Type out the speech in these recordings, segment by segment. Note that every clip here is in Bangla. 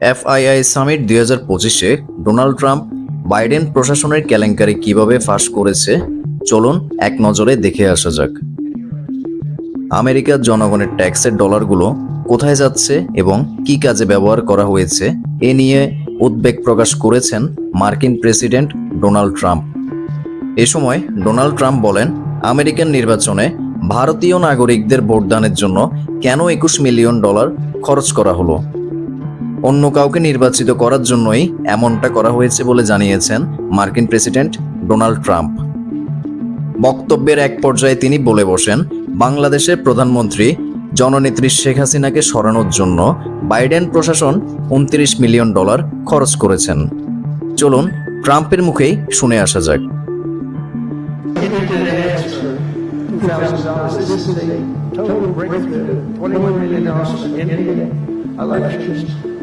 এফআইআই সামিট দুই হাজার পঁচিশে ডোনাল্ড ট্রাম্প বাইডেন প্রশাসনের কেলেঙ্কারি কীভাবে ফাঁস করেছে? চলুন এক নজরে দেখে আসা যাক। আমেরিকার জনগণের ট্যাক্সের ডলারগুলো কোথায় যাচ্ছে এবং কি কাজে ব্যবহার করা হয়েছে, এ নিয়ে উদ্বেগ প্রকাশ করেছেন মার্কিন প্রেসিডেন্ট ডোনাল্ড ট্রাম্প। এ সময় ডোনাল্ড ট্রাম্প বলেন, আমেরিকান নির্বাচনে ভারতীয় নাগরিকদের ভোটদানের জন্য কেন একুশ মিলিয়ন ডলার খরচ করা হলো? অন্য কাউকে নির্বাচিত করার জন্যই এমনটা করা হয়েছে বলে জানিয়েছেন মার্কিন প্রেসিডেন্ট ডোনাল্ড ট্রাম্প। বক্তব্যের এক পর্যায়ে তিনি বলে বসেন, বাংলাদেশের প্রধানমন্ত্রী জননেত্রী শেখ হাসিনাকে সরানোর জন্য বাইডেন প্রশাসন উনত্রিশ মিলিয়ন ডলার খরচ করেছেন। চলুন, ট্রাম্পের মুখেই শুনে আসা যাক।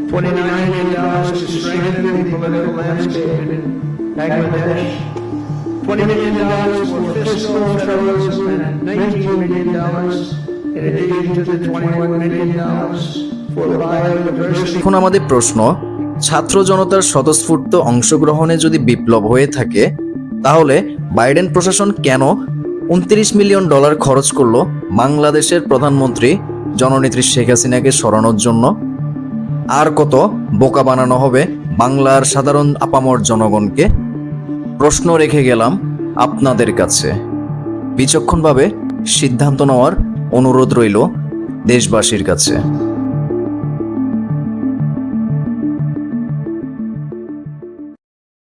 $49 million to strengthen the political landscape in Bangladesh, $20 million for fiscal federalism, and $19 million in addition to the $21 million for biodiversity. এখন আমাদের প্রশ্ন ছাত্র জনতার স্বতঃস্ফূর্ত অংশগ্রহণে যদি বিপ্লব হয়ে থাকে তাহলে বাইডেন প্রশাসন কেন উনত্রিশ মিলিয়ন ডলার খরচ করল বাংলাদেশের প্রধানমন্ত্রী জননেত্রী শেখ হাসিনাকে সরানোর জন্য আর কত বোকা বানানো হবে বাংলার সাধারণ আপামর জনগণকে? প্রশ্ন রেখে গেলাম আপনাদের কাছে। বিচক্ষণভাবে সিদ্ধান্ত নেওয়ার অনুরোধ রইল দেশবাসীর কাছে।